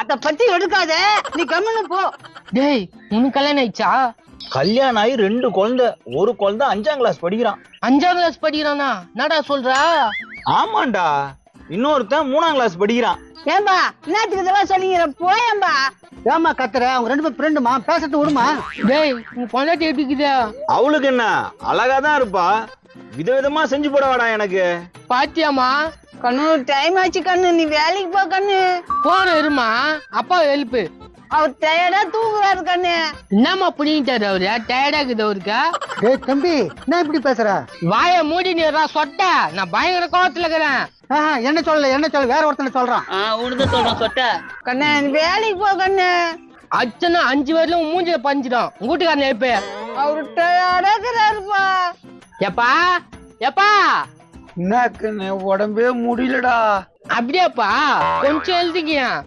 அத பத்தி எடுக்காத. நீ கம்முன்னு போ. டேய் உனக்கு கல்யாணம் ஆயிடுச்சா? கல்யாணம் ஆகி ரெண்டு குழந்தை. ஒரு குழந்தை அஞ்சாம் கிளாஸ் படிக்கிறான். அஞ்சாம் கிளாஸ் படிக்கிறானா? என்னடா சொல்றா? ஆமாண்டா. இன்னொருத்தன் மூணாம் கிளாஸ் படிக்கிறான். ஏன்பா என்னத்துக்கு இதெல்லாம் சொல்லிக்கிற போயேன்பா ஏமா கத்துற? அவங்க ரெண்டு பேரும் ஃப்ரெண்டுமா பேசட்டு விடுமா? டேய் உன் பொண்டாட்டி எப்படி இருக்குதா? அவளுக்கு என்ன? அழகா தான் இருப்பா. விதவிதமா செஞ்சு போட வாடா எனக்கு. பாத்தியாமா கண்ணு டைம் ஆச்சு கண்ணு. நீ வேலைக்கு போ கண்ணு. போன இருமா? அப்பா எழுப்பு அவர் டயர்டா தூங்குறாரு கண்ணு. என்னம்மா புடிங்கிட்டாரு அவரு? டயர்டா இருக்குது அவருக்கு? டேய் தம்பி என்ன இப்படி பேசுற? வாய மூடி நீரா சொட்ட. நான் பயங்கர கோவத்துல இருக்கிறேன். ஆஹா, என்ன சொல்லல என்ன சொல்ல வேற ஒருத்தனை சொல்றான். உனக்கு சொல்றேன் சொட்ட. கண்ணு நீ வேலைக்கு போ கண்ணு. அச்சனா அஞ்சு பேர்ல மூஞ்சில பஞ்சிடும் வீட்டுக்காரன் எழுப்பு அவரு டயர்டா இருக்கிறாருப்பா. எப்பா? எப்பா? என்ன உடம்பே முடியலடா. அப்படியாப்பா? கொஞ்சம் எழுதிக்கியா?